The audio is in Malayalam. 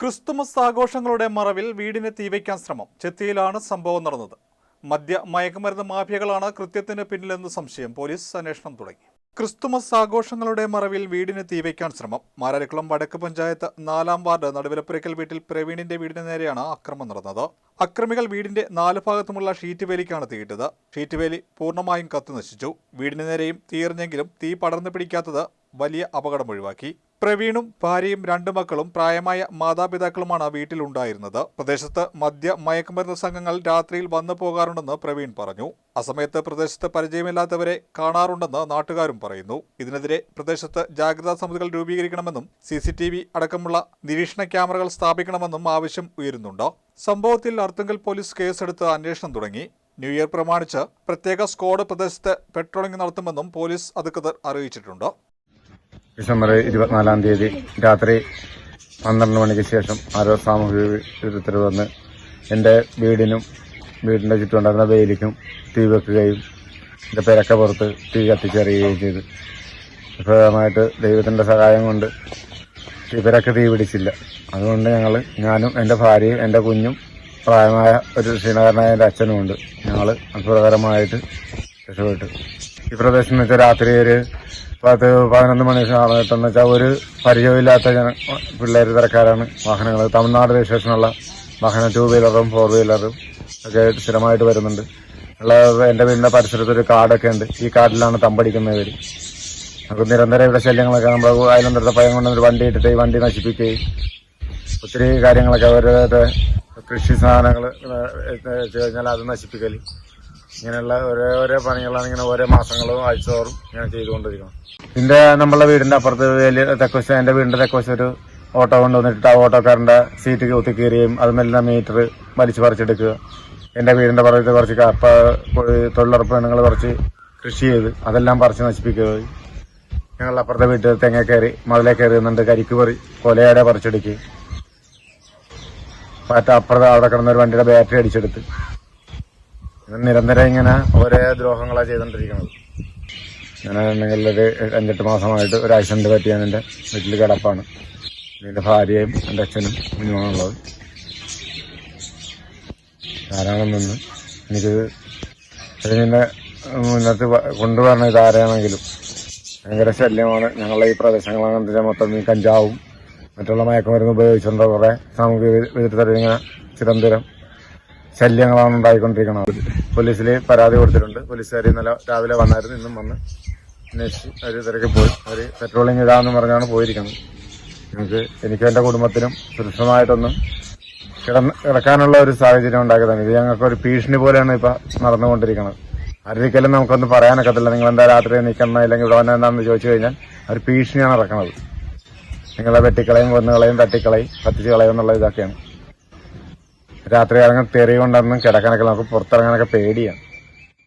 ക്രിസ്തുമസ് ആഘോഷങ്ങളുടെ മറവിൽ വീടിനെ തീവയ്ക്കാൻ ശ്രമം. ചെത്തിയിലാണ് സംഭവം നടന്നത്. മദ്യ മയക്കുമരുന്ന് മാഫിയകളാണ് കൃത്യത്തിന് പിന്നിലെന്ന് സംശയം. പോലീസ് അന്വേഷണം തുടങ്ങി. ക്രിസ്തുമസ് ആഘോഷങ്ങളുടെ മറവിൽ വീടിന് തീവയ്ക്കാൻ ശ്രമം. മാരാരിക്കുളം വടക്ക് പഞ്ചായത്ത് നാലാം വാർഡ് നടുവിലപ്പുരയ്ക്കൽ വീട്ടിൽ പ്രവീണിന്റെ വീടിന് നേരെയാണ് ആക്രമണം നടന്നത്. അക്രമികൾ വീടിന്റെ നാല് ഭാഗത്തുമുള്ള ഷീറ്റ് വേലിക്കാണ് തീയിട്ടത്. ഷീറ്റ് വേലി പൂർണമായും കത്തുനശിച്ചു. വീടിന് നേരെയും തീർന്നെങ്കിലും തീ പടർന്നു പിടിക്കാത്തത് വലിയ അപകടം ഒഴിവാക്കി. പ്രവീണും ഭാര്യയും രണ്ടു മക്കളും പ്രായമായ മാതാപിതാക്കളുമാണ് വീട്ടിലുണ്ടായിരുന്നത്. പ്രദേശത്ത് മദ്യ മയക്കുമരുന്ന് സംഘങ്ങൾ രാത്രിയിൽ വന്നു പോകാറുണ്ടെന്ന് പ്രവീൺ പറഞ്ഞു. അസമയത്ത് പ്രദേശത്ത് പരിചയമില്ലാത്തവരെ കാണാറുണ്ടെന്ന് നാട്ടുകാരും പറയുന്നു. ഇതിനെതിരെ പ്രദേശത്ത് ജാഗ്രതാ സമിതികൾ രൂപീകരിക്കണമെന്നും സി അടക്കമുള്ള നിരീക്ഷണ ക്യാമറകൾ സ്ഥാപിക്കണമെന്നും ആവശ്യം ഉയരുന്നുണ്ട്. സംഭവത്തിൽ അർത്തുങ്കൽ പോലീസ് കേസെടുത്ത് അന്വേഷണം തുടങ്ങി. ന്യൂ ഇയർ പ്രമാണിച്ച് പ്രത്യേക സ്ക്വാഡ് പ്രദേശത്ത് പെട്രോളിംഗ് നടത്തുമെന്നും പോലീസ് അധികൃതർ അറിയിച്ചിട്ടുണ്ട്. ഡിസംബർ ഇരുപത്തിനാലാം തീയതി രാത്രി പന്ത്രണ്ട് മണിക്ക് ശേഷം ആരോ സാമൂഹിക വിരുദ്ധർ വന്ന് എന്റെ വീടിനും വീടിന്റെ ചുറ്റുമുണ്ടായിരുന്ന വെയിലിക്കും തീ വെക്കുകയും എന്റെ പെരക്ക പുറത്ത് തീ കത്തിച്ചെറിയുകയും ചെയ്തു. വിഫലമായിട്ട് ദൈവത്തിന്റെ സഹായം കൊണ്ട് ഇവരൊക്കെ തീ പിടിച്ചില്ല. അതുകൊണ്ട് ഞങ്ങൾ ഞാനും എന്റെ ഭാര്യയും എന്റെ കുഞ്ഞും പ്രായമായ ഒരു ക്ഷീണകാരനായ എന്റെ അച്ഛനും ഉണ്ട് ഞങ്ങൾ അത്ഭുതകരമായിട്ട് രക്ഷപ്പെട്ടു. ഈ പ്രദേശം വെച്ചാൽ രാത്രി ഒരു പത്ത് പതിനൊന്ന് മണി സമയത്തെന്ന് വെച്ചാൽ ഒരു പരിചയമില്ലാത്ത പിള്ളേർ തിരക്കാരാണ് വാഹനങ്ങൾ തമിഴ്നാട് രജിസ്ട്രേഷനുള്ള വാഹനം ടൂ വീലറും ഫോർ വീലറും ഒക്കെ സ്ഥിരമായിട്ട് വരുന്നുണ്ട്. ഉള്ള എന്റെ വീടിന്റെ പരിസരത്ത് ഒരു കാടൊക്കെ ഉണ്ട്. ഈ കാട്ടിലാണ് തമ്പടിക്കുന്നവർ നമുക്ക് നിരന്തരം ഇവിടെ ശല്യങ്ങളൊക്കെ നമ്മൾ അയലന്തരത്തെ ഭയം കൊണ്ട് ഒരു വണ്ടി ഇട്ടിട്ട് ഈ വണ്ടി നശിപ്പിക്കുകയും ഒത്തിരി കാര്യങ്ങളൊക്കെ അവരുടെ കൃഷി സാധനങ്ങൾ വെച്ച് കഴിഞ്ഞാൽ അത് നശിപ്പിക്കൽ ഇങ്ങനെയുള്ള ഓരോ ഓരോ പണികളാണ് ഇങ്ങനെ ഓരോ മാസങ്ങളും ആഴ്ചതോറും ഇങ്ങനെ ചെയ്തുകൊണ്ടിരിക്കണം ഇതിന്റെ നമ്മളെ വീടിന്റെ അപ്പുറത്ത് വലിയ തെക്കോശ എന്റെ വീടിന്റെ തെക്കുവശം ഒരു ഓട്ടോ കൊണ്ടുവന്നിട്ട് ആ ഓട്ടോക്കാരന്റെ സീറ്റ് കുത്തി കയറുകയും അതുമെല്ലാം മീറ്റർ വലിച്ചു പറിച്ചെടുക്കുക. എന്റെ വീടിന്റെ പുറത്ത് കുറച്ച് കപ്പ തൊഴിലുറപ്പ് പെണ്ണുങ്ങൾ കുറച്ച് കൃഷി ചെയ്ത് അതെല്ലാം പറിച്ച് നശിപ്പിക്കുക. ഞങ്ങളുടെ അപ്പുറത്തെ വീട്ടിൽ തെങ്ങ കയറി മതിലെ കയറി നിന്നുണ്ട് കരിക്ക് പറി കൊലയാടെ പറിച്ചെടുക്കുക. പാറ്റ അപ്പുറത്ത് അവിടെ കിടന്നൊരു വണ്ടിയുടെ ബാറ്ററി അടിച്ചെടുത്ത്. നിരന്തരം ഇങ്ങനെ ഓരോ ദ്രോഹങ്ങളാണ് ചെയ്തോണ്ടിരിക്കുന്നത്. ഞാൻ ഉണ്ടെങ്കിൽ ഒരു അഞ്ചെട്ട് മാസമായിട്ട് ഒരു ആക്സിഡന്റ് പറ്റിയാൻ എന്റെ വീട്ടിൽ കിടപ്പാണ്. എന്റെ ഭാര്യയും എന്റെ അച്ഛനും കുഞ്ഞുമാണുള്ളത് ധാരാളം നിന്ന് എനിക്കിത് ഇതിനെ മുന്നത്ത് കൊണ്ടുവരണം ഇതാരാണെങ്കിലും ഭയങ്കര ശല്യമാണ്. ഞങ്ങളുടെ ഈ പ്രദേശങ്ങളാണെന്ന് മൊത്തം ഈ കഞ്ചാവും മറ്റുള്ള മയക്കുമരുന്ന് ഉപയോഗിച്ചുകൊണ്ട് കുറെ സാമൂഹിക വിരുദ്ധർ ഇങ്ങനെ ചിരന്തരം ശല്യങ്ങളാണ് ഉണ്ടായിക്കൊണ്ടിരിക്കുന്നത്. പോലീസിൽ പരാതി കൊടുത്തിട്ടുണ്ട്. പോലീസുകാർ ഇന്നലെ രാവിലെ വന്നായിരുന്നു. ഇന്നും വന്ന് അന്വേഷിച്ച് അവർ തിരക്കി പോയി. അവർ പെട്രോളിങ് ഇടാന്ന് പറഞ്ഞാണ് പോയിരിക്കുന്നത്. ഞങ്ങൾക്ക് എനിക്കും എന്റെ കുടുംബത്തിനും സുരക്ഷിതമായിട്ടൊന്നും കിടന്ന് കിടക്കാനുള്ള ഒരു സാഹചര്യം ഉണ്ടാക്കിയതാണ്. ഇത് ഞങ്ങൾക്ക് ഒരു ഭീഷണി പോലെയാണ് ഇപ്പൊ നടന്നുകൊണ്ടിരിക്കുന്നത്. ആരൊരിക്കലും നമുക്കൊന്നും പറയാനൊക്കത്തില്ല. നിങ്ങൾ എന്താ രാത്രി നിൽക്കണം അല്ലെങ്കിൽ ഇവിടെ എന്താണെന്ന് ചോദിച്ചു കഴിഞ്ഞാൽ ഒരു ഭീഷണിയാണ് ഇറക്കുന്നത് നിങ്ങളെ വെട്ടിക്കളയും കൊന്നുകളയും തട്ടിക്കളയും കത്തിച്ച് കളയും എന്നുള്ള ഇതൊക്കെയാണ്. രാത്രി കാലങ്ങൾ തെറി കൊണ്ടൊന്നും കിടക്കാനൊക്കെ നമുക്ക് പുറത്തിറങ്ങാനൊക്കെ പേടിയാണ്.